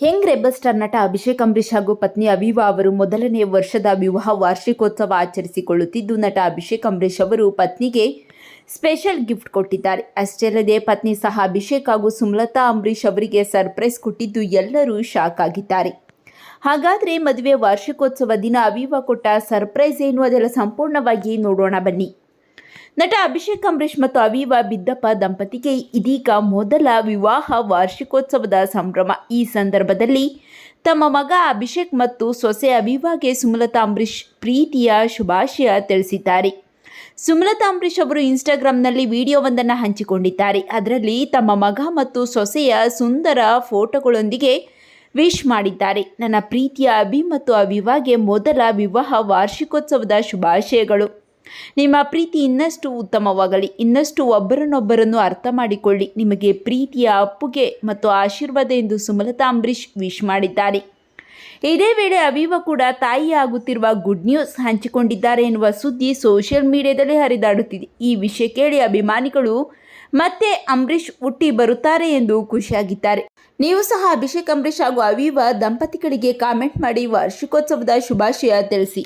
ಹೆಂಗ್ rebel star ನಟ ಅಭಿಷೇಕ್ ಅಂಬರೀಷ್ ಹಾಗೂ ಪತ್ನಿ ಅವಿವಾ ಅವರು ಮೊದಲನೇ ವರ್ಷದ ವಿವಾಹ ವಾರ್ಷಿಕೋತ್ಸವ ಆಚರಿಸಿಕೊಳ್ಳುತ್ತಿದ್ದು, ನಟ ಅಭಿಷೇಕ್ ಅಂಬರೀಷ್ ಅವರು ಪತ್ನಿಗೆ ಸ್ಪೆಷಲ್ ಗಿಫ್ಟ್ ಕೊಟ್ಟಿದ್ದಾರೆ. ಅಷ್ಟೇ ಅಲ್ಲದೆ ಪತ್ನಿ ಸಹ ಅಭಿಷೇಕ್ ಹಾಗೂ ಸುಮಲತಾ ಅಂಬರೀಷ್ ಅವರಿಗೆ ಸರ್ಪ್ರೈಸ್ ಕೊಟ್ಟಿದ್ದು ಎಲ್ಲರೂ ಶಾಕ್ ಆಗಿದ್ದಾರೆ. ಹಾಗಾದರೆ ಮದುವೆ ವಾರ್ಷಿಕೋತ್ಸವ ದಿನ ಅವಿವಾ ಕೊಟ್ಟ ಸರ್ಪ್ರೈಸ್ ಏನು? ಅದೆಲ್ಲ ಸಂಪೂರ್ಣವಾಗಿ ನೋಡೋಣ ಬನ್ನಿ. ನಟ ಅಭಿಷೇಕ್ ಅಂಬರೀಷ್ ಮತ್ತು ಅವಿವಾ ಬಿದ್ದಪ್ಪ ದಂಪತಿಗೆ ಇದೀಗ ಮೊದಲ ವಿವಾಹ ವಾರ್ಷಿಕೋತ್ಸವದ ಸಂಭ್ರಮ. ಈ ಸಂದರ್ಭದಲ್ಲಿ ತಮ್ಮ ಮಗ ಅಭಿಷೇಕ್ ಮತ್ತು ಸೊಸೆ ಅವಿವಾಗೆ ಸುಮಲತಾ ಅಂಬರೀಷ್ ಪ್ರೀತಿಯ ಶುಭಾಶಯ ತಿಳಿಸಿದ್ದಾರೆ. ಸುಮಲತಾ ಅಂಬರೀಷ್ ಅವರು ಇನ್ಸ್ಟಾಗ್ರಾಂನಲ್ಲಿ ವಿಡಿಯೋವೊಂದನ್ನು ಹಂಚಿಕೊಂಡಿದ್ದಾರೆ. ಅದರಲ್ಲಿ ತಮ್ಮ ಮಗ ಮತ್ತು ಸೊಸೆಯ ಸುಂದರ ಫೋಟೋಗಳೊಂದಿಗೆ ವಿಶ್ ಮಾಡಿದ್ದಾರೆ. ನನ್ನ ಪ್ರೀತಿಯ ಅಭಿ ಮತ್ತು ಅವಿವಾಗೆ ಮೊದಲ ವಿವಾಹ ವಾರ್ಷಿಕೋತ್ಸವದ ಶುಭಾಶಯಗಳು. ನಿಮ್ಮ ಪ್ರೀತಿ ಇನ್ನಷ್ಟು ಉತ್ತಮವಾಗಲಿ, ಇನ್ನಷ್ಟು ಒಬ್ಬರನ್ನೊಬ್ಬರನ್ನು ಅರ್ಥ ಮಾಡಿಕೊಳ್ಳಿ ನಿಮಗೆ ಪ್ರೀತಿಯ ಅಪ್ಪುಗೆ ಮತ್ತು ಆಶೀರ್ವಾದ ಎಂದು ಸುಮಲತಾ ಅಂಬರೀಷ್ ವಿಶ್ ಮಾಡಿದ್ದಾರೆ. ಇದೇ ವೇಳೆ ಅವಿವ ಕೂಡ ತಾಯಿ ಆಗುತ್ತಿರುವ ಗುಡ್ ನ್ಯೂಸ್ ಹಂಚಿಕೊಂಡಿದ್ದಾರೆ ಎನ್ನುವ ಸುದ್ದಿ ಸೋಷಿಯಲ್ ಮೀಡಿಯಾದಲ್ಲಿ ಹರಿದಾಡುತ್ತಿದೆ. ಈ ವಿಷಯ ಕೇಳಿ ಅಭಿಮಾನಿಗಳು ಮತ್ತೆ ಅಂಬರೀಷ್ ಹುಟ್ಟಿ ಬರುತ್ತಾರೆ ಎಂದು ಖುಷಿಯಾಗಿದ್ದಾರೆ. ನೀವು ಸಹ ಅಭಿಷೇಕ್ ಅಂಬರೀಷ್ ಹಾಗೂ ಅವಿವ ದಂಪತಿಗಳಿಗೆ ಕಾಮೆಂಟ್ ಮಾಡಿ ವಾರ್ಷಿಕೋತ್ಸವದ ಶುಭಾಶಯ ತಿಳಿಸಿ.